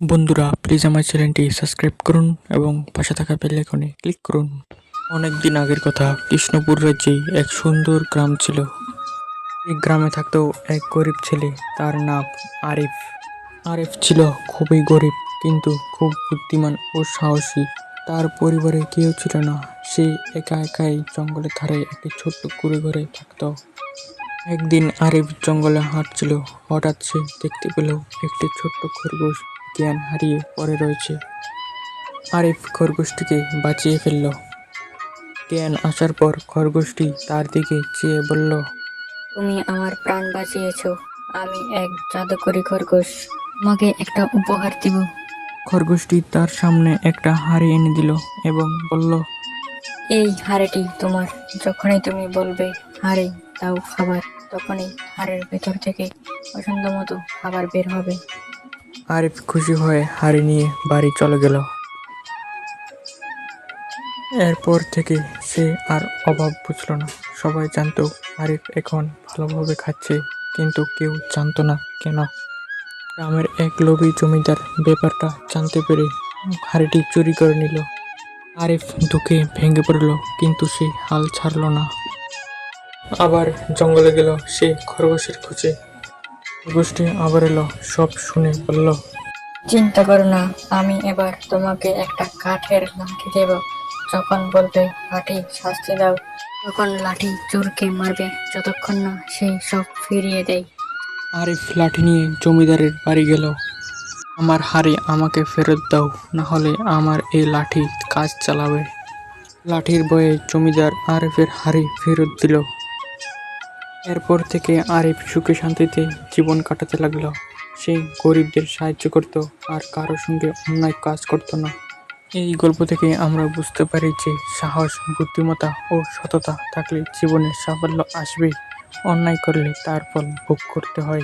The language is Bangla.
বন্ধুরা প্লিজ আমার চ্যানেলটি সাবস্ক্রাইব করুন এবং পাশে থাকা বেল আইকনে ক্লিক করুন। অনেক দিন আগের কথা, কৃষ্ণপুর রাজ্যে এক সুন্দর গ্রাম ছিল। এই গ্রামে থাকতো এক গরিব ছেলে, তার নাম আরিফ। আরিফ ছিল খুবই গরিব, কিন্তু খুব বুদ্ধিমান ও সাহসী। তার পরিবারে কেউ ছিল না, সে একা একাই জঙ্গলের ধারে একটি ছোট্ট কুড়ে ঘরে থাকতো। একদিন আরিফ জঙ্গলে হাঁটছিল, হঠাৎ সে দেখতে পেল একটি ছোট্ট খরগোশ। জ্ঞান হারিয়ে পড়ে রয়েছে। আরিফ খরগোশটিকে বাঁচিয়ে ফেলল। জ্ঞান আসার পর খরগোশটি তার দিকে চেয়ে বলল তুমি আমার প্রাণ বাঁচিয়েছ। আমি এক জাদুকরি খরগোশ। তোমাকে একটা উপহার দিব। খরগোশটি তার সামনে একটা হাড়ি এনে দিল এবং বলল এই হাড়িটি তোমার। যখনই তুমি বলবে হাড়ি দাও খাবার তখনই হাড়ের ভেতর থেকে পছন্দ মতো খাবার বের হবে। আরিফ খুশি হয়ে হাড়ি নিয়ে বাড়ি চলে গেল। এরপর থেকে সে আর অভাব বুঝলো না। সবাই জানতো আরিফ এখন ভালোভাবে খাচ্ছে, কিন্তু কেউ জানতো না কেন। গ্রামের এক লোভী জমিদার ব্যাপারটা জানতে পেরে হাড়িটি চুরি করে নিল। আরিফ দুঃখে ভেঙে পড়ল, কিন্তু সে হাল ছাড়ল না। আবার জঙ্গলে গেল সে খরগোশের খুঁজে। খরগোশটি আবার এলো সব শুনে বলল চিন্তা করো না আমি এবার তোমাকে একটা কাঠের লাঠি দেব। যখন বলবে লাঠি শাস্তি দাও তখন লাঠি চোরকে মারবে। যতক্ষণ না সেই সব ফিরিয়ে দেয়। আরিফ লাঠি নিয়ে জমিদারের বাড়ি গেল। আমার হাড়ি আমাকে ফেরত দাও না হলে আমার এই লাঠি কাজ চালাবে। লাঠির বয়ে জমিদার আরিফের হাড়ি ফেরত দিল। এরপর থেকে আরিফ সুখে শান্তিতে জীবন কাটাতে লাগল। সে গরিবদের সাহায্য করত, আর কারও সঙ্গে অন্যায় কাজ করত না। এই গল্প থেকে আমরা বুঝতে পারি যে সাহস, বুদ্ধিমত্তা ও সততা থাকলে জীবনে সাফল্য আসবে। অন্যায় করলে তার ফল ভোগ করতে হয়।